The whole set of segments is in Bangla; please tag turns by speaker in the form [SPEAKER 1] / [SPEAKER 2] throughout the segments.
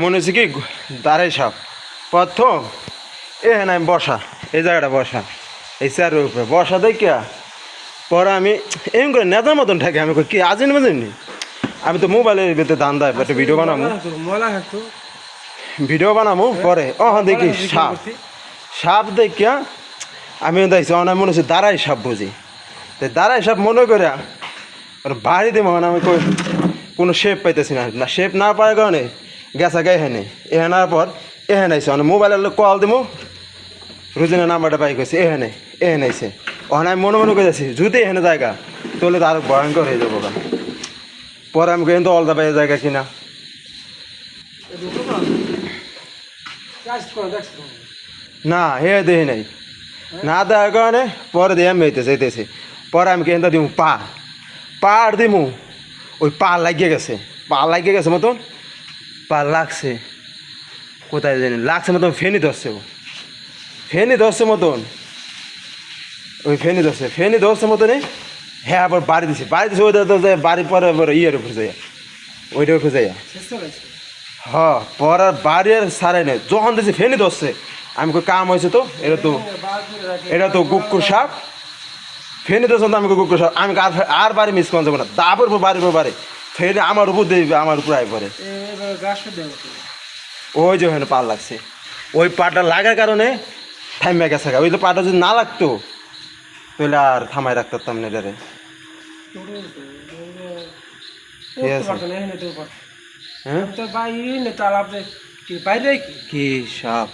[SPEAKER 1] মনে হচ্ছে কি দাঁড়াই সাপ। প্রথম এ হ্যাঁ আমি বসা এই জায়গাটা বসা এই চেয়ারের উপরে বসা দেখিয়া পরে আমি এম করে নেতার মতন থাকে আমি কই, কি আজিন বাজিনি আমি তো মোবাইলের ভিতরে দান দেয় একটা ভিডিও বানাবো ভিডিও বানাবো পরে ও হ্যাঁ দেখি সাপ সাপ দেখিয়া আমি দেখছি অনেক মনে হচ্ছে দাঁড়াই সাপ বুঝি। তো দাঁড়াই সাপ মনে করে আর বাড়ি দেবো মানে আমি কই কোনো শেপ পাইতেছি না। না শেপ না পাওয়ার কারণে গেছা গায়ে হেনে এহেনার পর এহেন আইসে মানে মোবাইলের কল দেবো রুজিনের নাম্বারটা পাই গেছে এহেনে এহেন আইসে ওখানে আমি মনে মনে করেছি যদি এখানে জায়গা, তাহলে তো আরও ভয়ঙ্কর হয়ে যাব গা। পরে আমি কিন্তু অলদা পাই জায়গা কিনা? না হে দেহি নাই। না দেওয়ার কারণে পরে দিয়ে আমি হইতেছে হইতেছে পরে আমি কেন দিমু পা। পা দিমু, ওই পা লাগিয়ে গেছে। পা লাগিয়ে গেছে মতন পা লাগছে। কোথায় জানি লাগছে মতন ফেনি ধরছে ও। ফেনি ধরছে মতন। ওই ফেনি ধরছে। ফেনি ধরছে মতনই হ্যাঁ আবার বাড়ি দিছে। বাড়ি দিছে ওইটা তো বাড়ি পরে পরে ইয়ের উপরে যাইয়া ওইটার উপরে যাইয়া হ পরার বাড়ি আর সারাই নেই। যখন দিছে ফেনি ধরছে। আমি কই কাম হয়েছে তো? এটা তো এটা তো কুকুর সাপ। ফেনি ধরছে তো আমি কই কুকুর সাপ। আমি আর আর বাড়ি মিস করা যাব না। তারপর পর বাড়ি পর বাড়ি। ফের আমার উপর দেবে আমার উপর আয় পরে ওই যে ওখানে পা লাগছে। ওই পাটা লাগার কারণে থামিয়ে গেছে ওই তো পাটা যদি না লাগতো তাহলে আর থামাই রাখতাম না এটারে। হ্যাঁ
[SPEAKER 2] বাইরে কি
[SPEAKER 1] কি সাপ।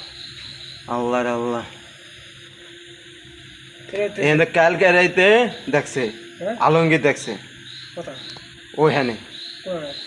[SPEAKER 1] আল্লাহ রে আল্লাহ। এখানে কালকে রাইতে দেখছে
[SPEAKER 2] হ্যাঁ?
[SPEAKER 1] আলমগীর দেখছে। ওইখানে।
[SPEAKER 2] কোথায়?